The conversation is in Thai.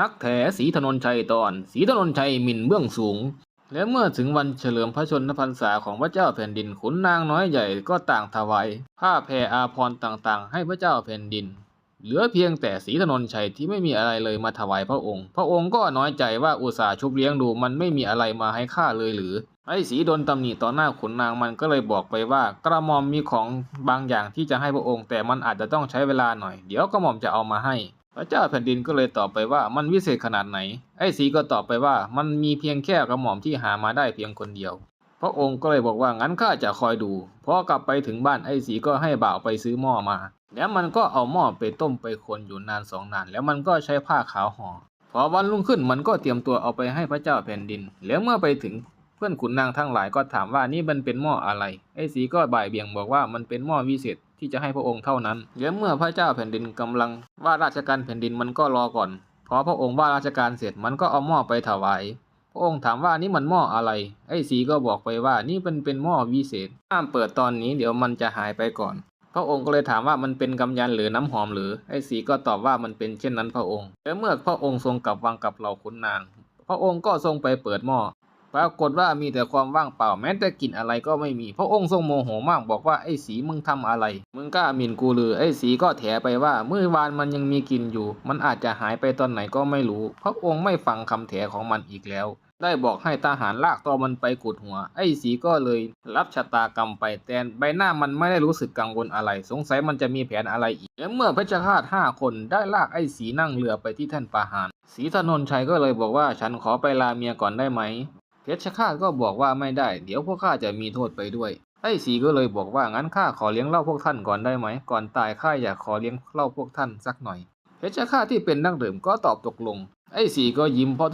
นักแถสีถนนชัยตอนสีถนนชัยหมิ่นเบื้องสูง และเมื่อถึงวันเฉลิมพระชนมพรรษาของพระเจ้าแผ่นดินขุนนางน้อยใหญ่ก็ต่างถวายผ้าแพรอาภรต่างๆ ให้พระเจ้าแผ่นดิน เหลือเพียงแต่สีถนนชัยที่ไม่มีอะไรเลยมาถวายพระองค์ พระองค์ก็น้อยใจว่าอุตส่าห์ชุบเลี้ยงดูมันไม่มีอะไรมาให้ข้าเลยหรือ ไอ้สีโดนตำหนิต่อหน้าขุนนางมันก็เลยบอกไปว่ากระหม่อมมีของบางอย่างที่จะให้พระองค์ แต่มันอาจจะต้องใช้เวลาหน่อย เดี๋ยวกระหม่อมจะเอามาให้ พระเจ้าแผ่นดินก็เลยตอบไปว่ามันวิเศษขนาดไหน ไอ้สีก็ตอบไปว่ามันมีเพียงแค่กระหม่อมที่หามาได้เพียงคนเดียว พระองค์ก็เลยบอกว่างั้นข้าจะคอยดูพอกลับไปถึงบ้านไอ้สีก็ให้บ่าวไปซื้อหม้อมา แล้วมันก็เอาหม้อไปต้มไปคนอยู่นานสองนาน แล้วมันก็ใช้ผ้าขาวห่อพอวันรุ่งขึ้นมันก็เตรียมตัวเอาไปให้พระเจ้าแผ่นดิน แล้วเมื่อไปถึง พื่อนขุนนางทั้งหลายก็ถามว่านี่มันเป็นหม้ออะไร ไอ้สีก็บ่ายเบี่ยงบอกว่ามันเป็นหม้อวิเศษที่จะให้พระองค์เท่านั้น แล้วเมื่อพระเจ้าแผ่นดินกำลังว่าราชการแผ่นดินมันก็รอก่อน พอพระองค์ว่าราชการเสร็จมันก็เอาหม้อไปถวาย พระองค์ถามว่านี่มันหม้ออะไร ไอ้สีก็บอกไปว่านี่เป็นเป็นหม้อวิเศษ ห้ามเปิดตอนนี้เดี๋ยวมันจะหายไปก่อน พระองค์ก็เลยถามว่ามันเป็นกำยันหรือน้ำหอมหรือ ไอ้สีก็ตอบว่ามันเป็นเช่นนั้นพระองค์ และเมื่อพระองค์ทรงกลับวังกับเหล่าขุนนาง พระองค์ก็ทรงไปเปิดหม้อ ปรากฏว่ามีแต่ความว่างเปล่าแม้แต่กลิ่นอะไรก็ไม่มี พระองค์ทรงโมโหมากบอกว่าไอ้สีมึงทำอะไร มึงกล้าหมิ่นกูหรือไอ้สีก็แถไปว่าเมื่อวานมันยังมีกลิ่นอยู่ มันอาจจะหายไปตอนไหนก็ไม่รู้ พระองค์ไม่ฟังคำแถของมันอีกแล้ว ได้บอกให้ทหารลากตัวมันไปกุดหัว ไอ้สีก็เลย รับชะตากรรมไปแต่ใบหน้ามันไม่ได้รู้สึกกังวลอะไร สงสัยมันจะมีแผนอะไรอีกและเมื่อเพชฌฆาตห้าคนได้ลากไอ้สีนั่งเรือไปที่ท่านปาหารสีถนนชัยก็เลยบอกว่าฉันขอไปลาเมียก่อนได้ไหม เพชฌฆาตก็บอกว่าไม่ได้ เดี๋ยวพวกข้าจะมีโทษไปด้วย ไอ้สีก็เลยบอกว่างั้นข้าขอเลี้ยงเหล้าพวกท่านก่อนได้ไหม ก่อนตายข้าอยากขอเลี้ยงเหล้าพวกท่านสักหน่อย เพชฌฆาตที่เป็นนักดื่มก็ตอบตกลง ไอ้สีก็ยิ้มเพราะทุก